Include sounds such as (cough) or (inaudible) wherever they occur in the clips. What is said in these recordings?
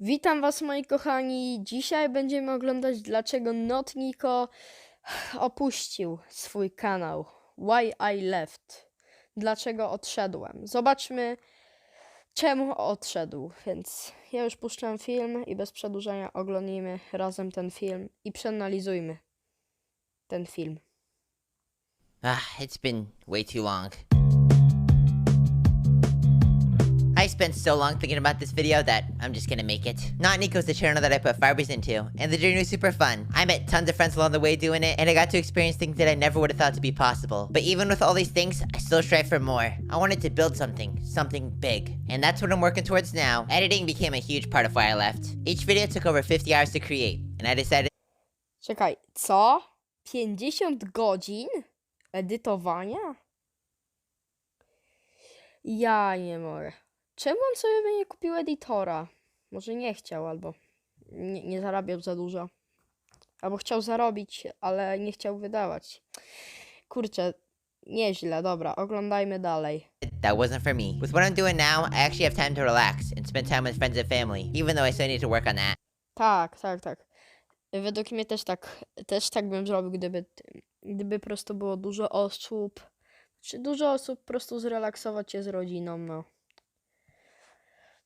Witam Was moi kochani. Dzisiaj będziemy oglądać dlaczego Notniko opuścił swój kanał. Why I left. Dlaczego odszedłem. Zobaczmy czemu odszedł. Więc ja już puszczam film i bez przedłużenia oglądnijmy razem ten film i przeanalizujmy ten film. Ah, it's been way too long. Spent so long thinking about this video that I'm just gonna make it. Not Nico's the channel that I put Fibers into, and the journey was super fun. I met tons of friends along the way doing it, and I got to experience things that I never would have thought to be possible. But even with all these things, I still strive for more. I wanted to build something, something big. And that's what I'm working towards now. Editing became a huge part of why I left. Each video took over 50 hours to create, and I decided Czekaj, co? 50 godzin edytowania? Ja nie mogę. Czemu on sobie by nie kupił editora? Może nie chciał, albo nie, nie zarabiał za dużo. Albo chciał zarobić, ale nie chciał wydawać. Kurczę, nieźle, dobra, oglądajmy dalej. that wasn't for me. With what I'm doing now, I actually have time to relax and spend time with friends and family, even though I still need to work on that. Tak, tak, tak. Według mnie też tak, też tak bym zrobił, gdyby, gdyby po prostu było dużo osób, czy dużo osób po prostu zrelaksować się z rodziną, no.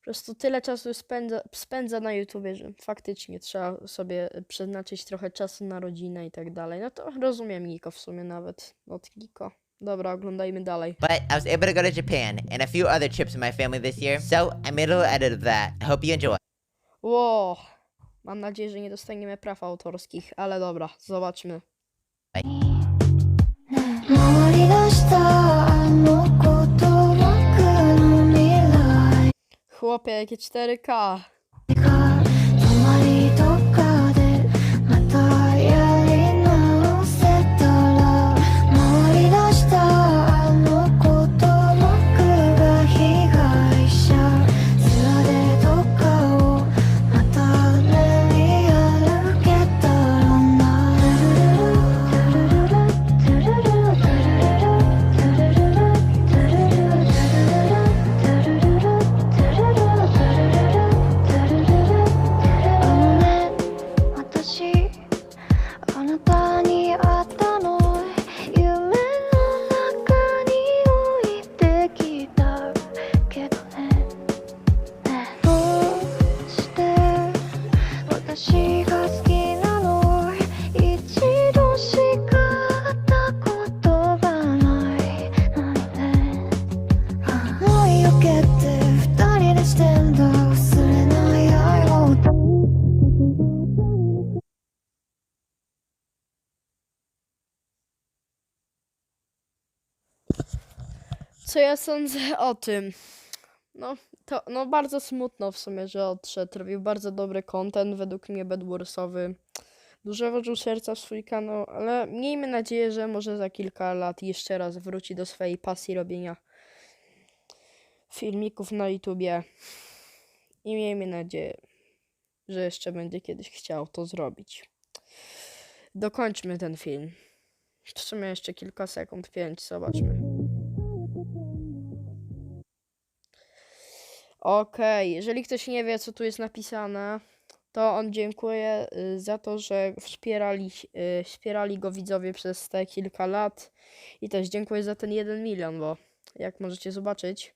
Po prostu tyle czasu spędza, spędza na YouTubie, że faktycznie trzeba sobie przeznaczyć trochę czasu na rodzinę i tak dalej. No to rozumiem Niko w sumie nawet, od Niko. Dobra, oglądajmy dalej. But I was able to go to Japan and a few other trips with my family this year, so I made a little edit of that. I hope you enjoy. Ło, mam nadzieję, że nie dostaniemy praw autorskich, ale dobra, zobaczmy. 回 Chłopie, jakie 4K. なたに会 Co ja sądzę (laughs) o tym? No, to no bardzo smutno w sumie, że odszedł. Robił bardzo dobry content, według mnie bedwarsowy. Dużo włożył serca w swój kanał, ale miejmy nadzieję, że może za kilka lat jeszcze raz wróci do swojej pasji robienia filmików na YouTubie. I miejmy nadzieję, że jeszcze będzie kiedyś chciał to zrobić. Dokończmy ten film. W sumie jeszcze kilka sekund, pięć, zobaczmy. Okej, jeżeli ktoś nie wie, co tu jest napisane, to on dziękuję y, za to, że wspierali, y, wspierali go widzowie przez te kilka lat i też dziękuję za ten 1 milion, bo jak możecie zobaczyć,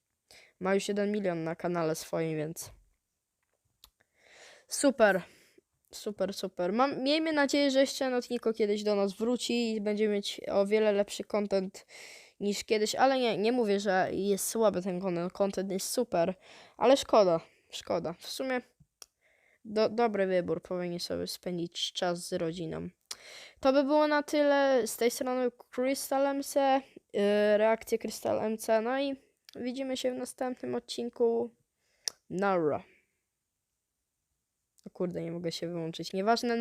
ma już 1 milion na kanale swoim, więc super, super, super. Mam, miejmy nadzieję, że jeszcze Notniko kiedyś do nas wróci i będziemy mieć o wiele lepszy content niż kiedyś, ale nie, nie mówię, że jest słaby ten content, content jest super, ale szkoda, szkoda. W sumie do, dobry wybór, powinien sobie spędzić czas z rodziną. To by było na tyle z tej strony Crystal MC, yy, reakcje Crystal MC, no i widzimy się w następnym odcinku. Nara. O kurde, nie mogę się wyłączyć. Nieważne, na